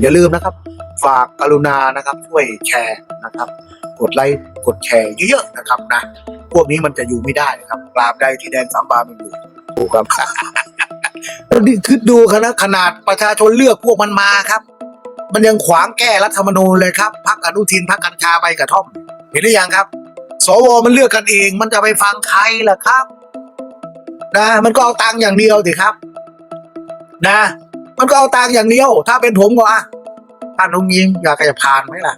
อย่าลืมนะครับ ฝากกรุณานะครับ ช่วยแชร์นะครับ กดไลค์กดแชร์เยอะๆนะครับนะ พวกนี้มันจะอยู่ไม่ได้นะครับตราบใดที่แดนสามบามันอยู่ถูกครับนี่คือดูคณะขนาดประชาชนเลือกพวกมันมาครับ มันยังขวางแก้รัฐธรรมนูญเลยครับพักอนุทินพักกัญชาใบกระท่อม เห็นหรือยังครับ สวมันเลือกกันเอง มันจะไปฟังใครล่ะครับ นะ มันก็เอาตังค์อย่างเดียวสิครับ นะ มันก็เอาตังค์อย่างเดียว ถ้าเป็นผมก็อะท่านนุงยิงอยากจะผ่านไหมล่ะ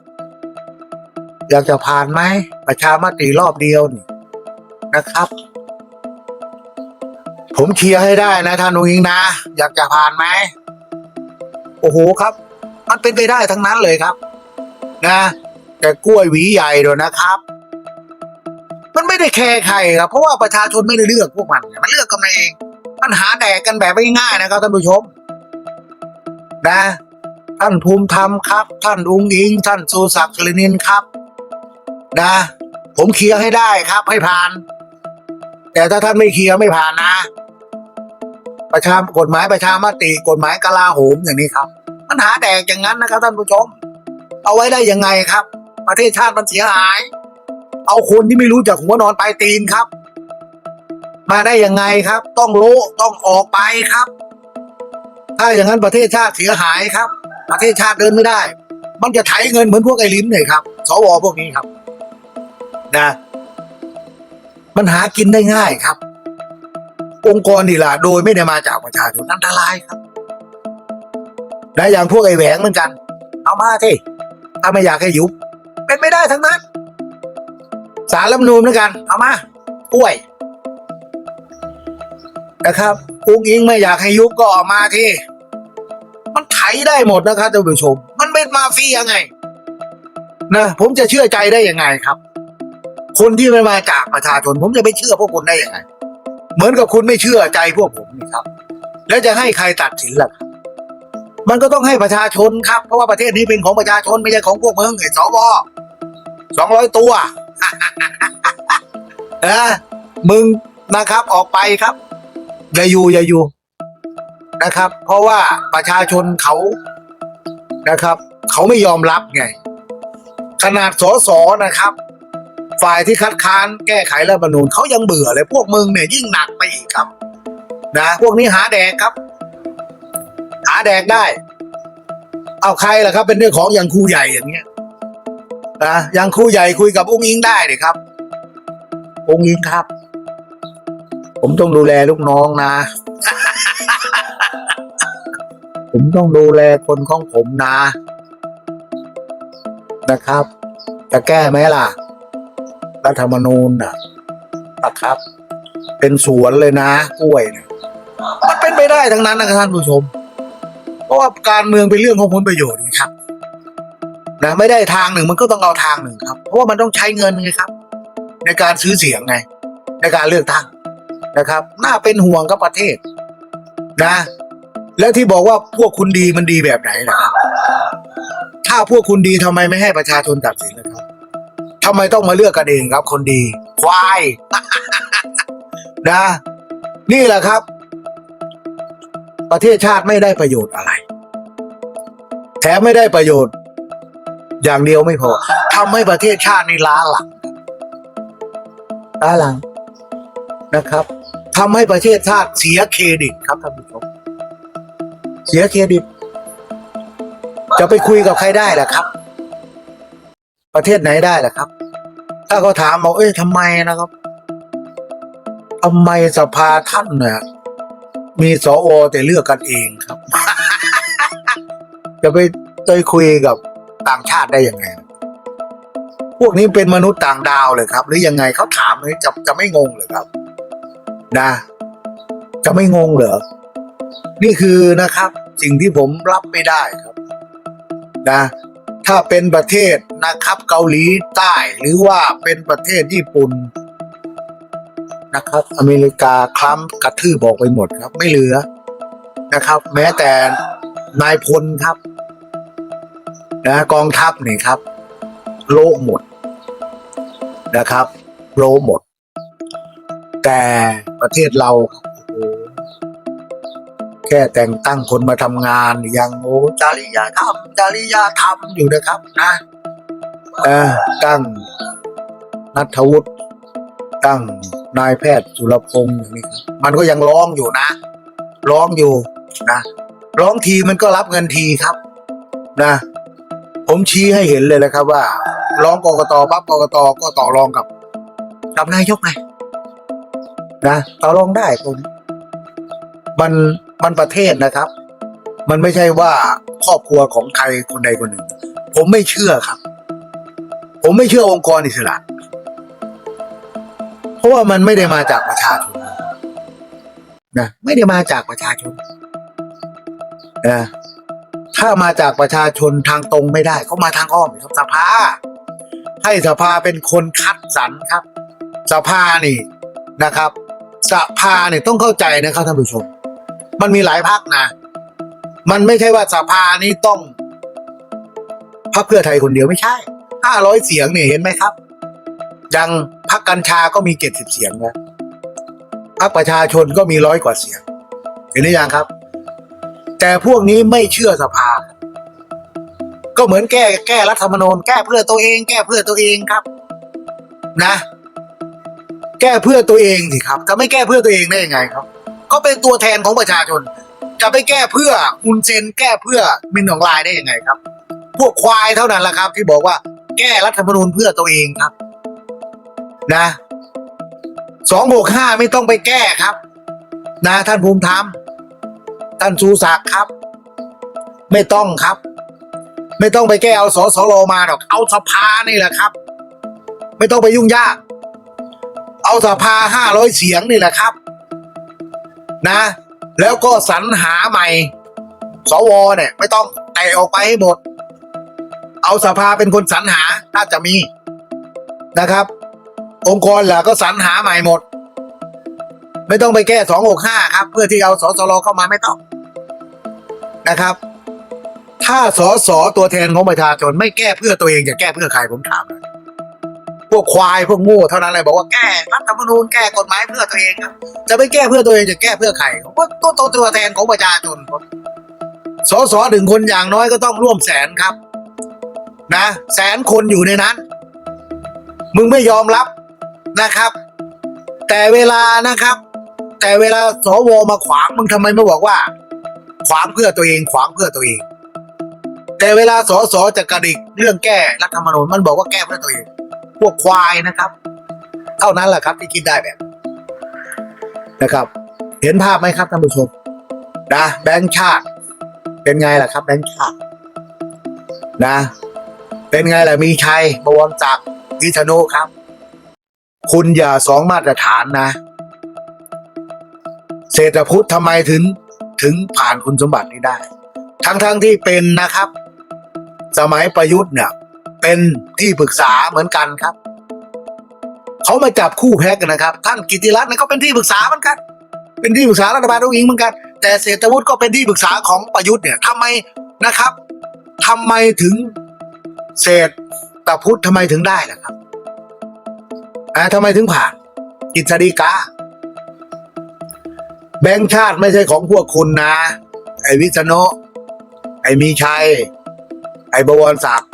อยากจะผ่านไหมประชามติรอบเดียวนี่นะครับ ผมเชียร์ให้ได้นะท่านนุงยิงนะ อยากจะผ่านไหมโอ้โหครับ มันเป็นไปได้ทั้งนั้นเลยครับ นะ แต่กล้วยหวีใหญ่ด้วยนะครับ มันไม่ได้แคร์ใครครับเพราะว่าประชาชนไม่ได้เลือกพวกมัน มันเลือกกันเองมันหาแดกกันแบบง่ายๆนะครับท่านผู้ชม นะ ท่านภูมิธรรมครับ ท่านอุงอิง ท่านสุศักดิ์ชลินินครับ นะ ผมเคลียร์ให้ได้ครับให้ผ่าน แต่ถ้าท่านไม่เคลียร์ไม่ผ่านนะ ประชากฎหมายประชามติกฎหมายกลาโหมอย่างนี้ครับ มันหาแดกอย่างนั้นนะครับ ท่านผู้ชม เอาไว้ได้ยังไงครับ ประเทศชาติมันเสียหาย เอาคนที่ไม่รู้จักหัวนอนปลายตีนครับ มาได้ยังไงครับ ต้องโละต้องออกไปครับ ถ้าอย่างนั้นประเทศชาติเสียหายครับ ประเทศชาติเดินไม่ได้ มันจะไถเงินเหมือนพวกไอ้ลิ้มเลยครับสวพวกนี้ครับ นะมันหากินได้ง่ายครับ องค์กรนี่ละโดยไม่ได้มาจากประชาชนอันตรายครับนะอย่างพวกไอ้แหวงเหมือนกัน เอามาที่ถ้าไม่อยากให้ยุบเป็นไม่ได้ทั้งนั้นสารรัฐมนูญเหมือนกัน เอามากล้วยนะครับอุ้งอิงไม่อยากให้ยุบก็ออกมาที่ มันไถได้หมดนะครับท่านผู้ชม มันเป็นมาเฟียไงนะผมจะเชื่อใจได้ยังไงครับ คนที่ไม่มาจากประชาชน ผมจะไปเชื่อพวกคุณได้ยังไง เหมือนกับคุณไม่เชื่อใจพวกผมนี่ครับ แล้วจะให้ใครตัดสินล่ะครับมันก็ต้องให้ประชาชนครับ เพราะว่าประเทศนี้เป็นของประชาชนไม่ใช่ของพวกมึงไอ้สวสองร้อยตัวเออมึงนะครับออกไปครับ อย่าอยู่อย่าอยู่ นะครับ เพราะว่าประชาชนเขานะครับ เขาไม่ยอมรับไง ขนาดสสนะครับ ฝ่ายที่คัดค้านแก้ไขรัฐธรรมนูญเขายังเบื่อเลยพวกมึงเนี่ยยิ่งหนักไปอีกครับ นะพวกนี้หาแดกครับ หาแดกได้ เอาใครล่ะครับ เป็นเรื่องของอย่างครูใหญ่อย่างเงี้ยนะอย่างครูใหญ่คุยกับองค์อิงได้เลยครับ องค์อิงครับ ผมต้องดูแลลูกน้องนะ ผมต้องดูแลคนของผมนะ นะครับ จะแก้ไหมล่ะ รัฐธรรมนูญนะนะครับ เป็นสวนเลยนะกล้วยนี่ยมันเป็นไปได้ทั้งนั้นนะครับท่านผู้ชม เพราะว่าการเมืองเป็นเรื่องของผลประโยชน์นี่ครับนะไม่ได้ทางหนึ่งมันก็ต้องเอาทางหนึ่งครับ เพราะว่ามันต้องใช้เงินไงครับ ในการซื้อเสียงไง ในการเลือกตั้งนะครับ น่าเป็นห่วงกับประเทศนะ แล้วที่บอกว่าพวกคุณดีมันดีแบบไหนล่ะครับถ้าพวกคุณดีทำไมไม่ให้ประชาชนตัดสินล่ะครับทำไมต้องมาเลือกกันเองครับ คนดี ควาย นะ นี่แหละครับ ประเทศชาติไม่ได้ประโยชน์อะไรแถมไม่ได้ประโยชน์ อย่างเดียวไม่พอทำให้ประเทศชาตินี่ล้าหลังล้าหลังนะครับทำให้ประเทศชาติเสียเครดิตครับท่านผู้ชม เสียเครดิต จะไปคุยกับใครได้ล่ะครับ ประเทศไหนได้ล่ะครับ ถ้าเขาถามบอกเอ้ยทำไมนะครับทำไมสภาท่านเนี่ยมีสอวแต่เลือกกันเองครับ จะไปไปคุยกับต่างชาติได้ยังไง พวกนี้เป็นมนุษย์ต่างดาวเลยครับ หรือยังไงเขาถามเลยจะจะไม่งงเลยครับ นะ จะไม่งงเหรอ นี่คือนะครับสิ่งที่ผมรับไม่ได้ครับนะ ถ้าเป็นประเทศนะครับ เกาหลีใต้หรือว่าเป็นประเทศญี่ปุ่นนะครับ อเมริกาคล้ำกระทืบบอกไปหมดครับ ไม่เหลือนะครับ แม้แต่นายพลครับนะกองทัพนี่ครับ โลกหมดนะครับ โลหมด แต่ประเทศเราครับ คค่แต่งตั้งคนมาทำงานอย่างโอ้จริยธรรมจริยธรรมอยู่นะครับนะตั้งนัทวุฒิตั้งนายแพทย์สุรพงศ์อย่างนี้ครับมันก็ยังร้องอยู่นะร้องอยู่นะร้องทีมันก็รับเงินทีครับ นะ ผมชี้ให้เห็นเลยนะครับ ว่า ร้องกกตปั๊บกกตก็ต่อรองกับกับนายกไงนะต่อรองได้ผมมัน มันประเทศนะครับ มันไม่ใช่ว่าครอบครัวของใครคนใดคนหนึ่ง ผมไม่เชื่อครับ ผมไม่เชื่อองค์กรอิสระ เพราะว่ามันไม่ได้มาจากประชาชนนะไม่ได้มาจากประชาชนนะถ้ามาจากประชาชนทางตรงไม่ได้ ก็มาทางอ้อมครับสภา ให้สภาเป็นคนคัดสรรครับ สภานี่นะครับ สภาเนี่ยต้องเข้าใจนะครับท่านผู้ชม มันมีหลายพักนะ มันไม่ใช่ว่าสภานี้ต้องพักเพื่อไทยคนเดียวไม่ใช่ห้าร้อยเสียงเนี่ยเห็นไหมครับ ยังพักกัญชาก็มีเจ็ดสิบเสียงนะพักประชาชนก็มีร้อยกว่าเสียง เห็นหรือยังครับ แต่พวกนี้ไม่เชื่อสภา ก็เหมือนแก้แก้รัฐธรรมนูญแก้เพื่อตัวเอง แก้เพื่อตัวเองครับ นะ แก้เพื่อตัวเองสิครับจะไม่แก้เพื่อตัวเองได้ยังไงครับ ก็เป็นตัวแทนของประชาชน จะไปแก้เพื่ออุนเซนแก้เพื่อมินหนองลายได้ยังไงครับ พวกควายเท่านั้นแหละครับ ที่บอกว่าแก้รัฐธรรมนูญเพื่อตัวเองครับ นะสองบวกห้าไม่ต้องไปแก้ครับ นะท่านภูมิธรรมท่านชูศักดิ์ครับ ไม่ต้องครับ ไม่ต้องไปแก้เอาสสรมาหรอก เอาสภานี่แหละครับ ไม่ต้องไปยุ่งยาก เอาสภาห้าร้อยเสียงนี่แหละครับ นะ แล้วก็สรรหาใหม่ สวเนี่ย ไม่ต้องแตะออกไปให้หมด เอาสภาเป็นคนสรรหาถ้าจะมีนะครับ องค์กรหล่ะก็สรรหาใหม่หมด ไม่ต้องไปแก้สองหกห้าครับ เพื่อที่เอาสสรเข้ามาไม่ต้องนะครับ ถ้าสสตัวแทนของประชาชนไม่แก้เพื่อตัวเองจะแก้เพื่อใครผมถามหน่อย พวกควายพวกโง่เท่านั้นเลยบอกว่าแก้รัฐธรรมนูญแก้กฎหมายเพื่อตัวเองครับจะไม่แก้เพื่อตัวเองจะแก้เพื่อใครเพราะตัวตัวแทนของประชาชนสสหนึ่งคนอย่างน้อยก็ต้องร่วมแสนครับ นะ แสนคนอยู่ในนั้น มึงไม่ยอมรับนะครับ แต่เวลานะครับ แต่เวลาสวมาขวางมึงทำไมไม่บอกว่า ขวางเพื่อตัวเอง ขวางเพื่อตัวเอง แต่เวลาสสจะกระดิกเรื่องแก้รัฐธรรมนูญมันบอกว่าแก้เพื่อตัวเอง พวกควายนะครับ เท่านั้นแหละครับที่คิดได้แบบนะครับ เห็นภาพไหมครับท่านผู้ชมนะแบงค์ชาติ เป็นไงล่ะครับแบงค์ชาตินะ เป็นไงล่ะมีชัยบวรศักดิ์วิษณุครับ คุณอย่าสองมาตรฐานนะ เศรษฐพุทธทำไมถึงถึงผ่านคุณสมบัตินี้ได้ ทั้งๆทที่เป็นนะครับ สมัยประยุทธ์เนี่ย เป็นที่ปรึกษาเหมือนกันครับเขามาจับคู่แพ็กกันนะครับ ท่านกิติรัตน์เนี่ยก็เป็นที่ปรึกษาเหมือนกัน เป็นที่ปรึกษารัฐบาลอุ้งอิงเหมือนกัน แต่เศรษฐวุฒิก็เป็นที่ปรึกษาของประยุทธ์เนี่ยทำไมนะครับทำไมถึงเศรษฐพุทธทำไมถึงได้ล่ะครับอ่าทำไมถึงผ่านกิจดีกาแบงค์ชาติไม่ใช่ของพวกคุณนะ ไอ้วิษณุไอ้มีชัย ไอ้บวรศักดิ์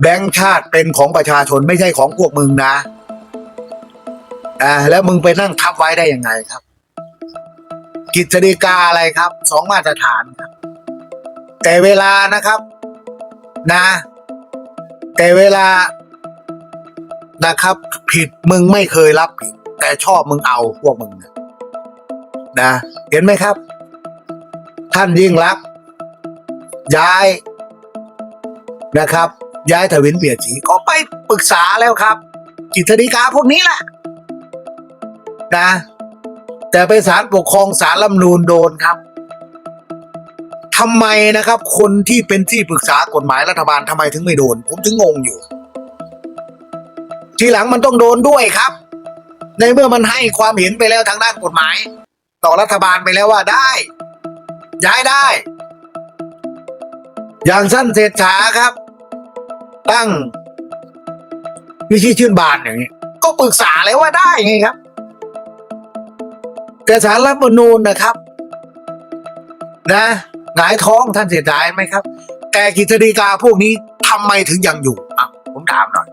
แบงค์ชาติเป็นของประชาชนไม่ใช่ของพวกมึงนะอ่าแล้วมึงไปนั่งทับไว้ได้ยังไงครับ กิจดีกาอะไรครับสองมาตรฐานครับ แต่เวลานะครับ นะ แต่เวลานะครับ ผิดมึงไม่เคยรับผิด แต่ชอบมึงเอาพวกมึงนะนะเห็นไหมครับ ท่านยิ่งรัก ย้ายนะครับ ย้ายทวินเปียนสีก็ไปปรึกษาแล้วครับกิจดีกาพวกนี้แหละนะ แต่ไปศาลปกครองศาลรัฐธรรมนูนโดนครับทำไมนะครับ คนที่เป็นที่ปรึกษากฎหมายรัฐบาลทำไมถึงไม่โดน ผมถึงงงอยู่ ทีหลังมันต้องโดนด้วยครับ ในเมื่อมันให้ความเห็นไปแล้วทางด้านกฎหมาย ต่อรัฐบาลไปแล้วว่าได้ ย้ายได้ อย่างสั้นเศรษฐาครับ ตั้งวิชิตชื่นบานอย่างนี้ก็ปรึกษาแล้วว่าได้ไงครับ แต่สารรัฐธรรมนูญนะครับ นะหงายท้องท่านเสียดายไหมครับ แต่กฤษฎีกาพวกนี้ทำไมถึงยังอยู่อะผมถามหน่อย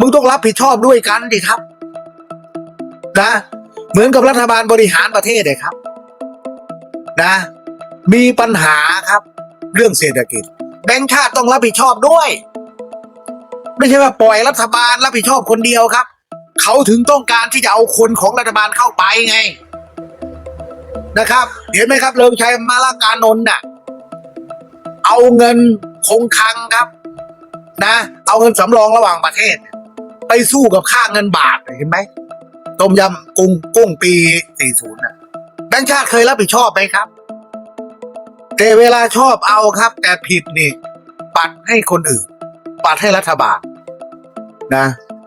มึงต้องรับผิดชอบด้วยกันดิครับ นะ เหมือนกับรัฐบาลบริหารประเทศเลยครับ นะ มีปัญหาครับ เรื่องเศรษฐกิจ แบงค์ชาติต้องรับผิดชอบด้วย ไม่ใช่ว่าปล่อยรัฐบาลรับผิดชอบคนเดียวครับ เขาถึงต้องการที่จะเอาคนของรัฐบาลเข้าไปไง นะครับ เห็นไหมครับเลิงชัยมาลาการนนท์น่ะ เอาเงินคงคังครับ นะ เอาเงินสำรองระหว่างประเทศ ไปสู้กับค่าเงินบาทเห็นไหมต้มยำกุ้งกุ้งปี 40น่ะแบงค์ชาติเคยรับผิดชอบไหมครับ แต่เวลาชอบเอาครับ แต่ผิดนี่ ปัดให้คนอื่น ปัดให้รัฐบาลนะ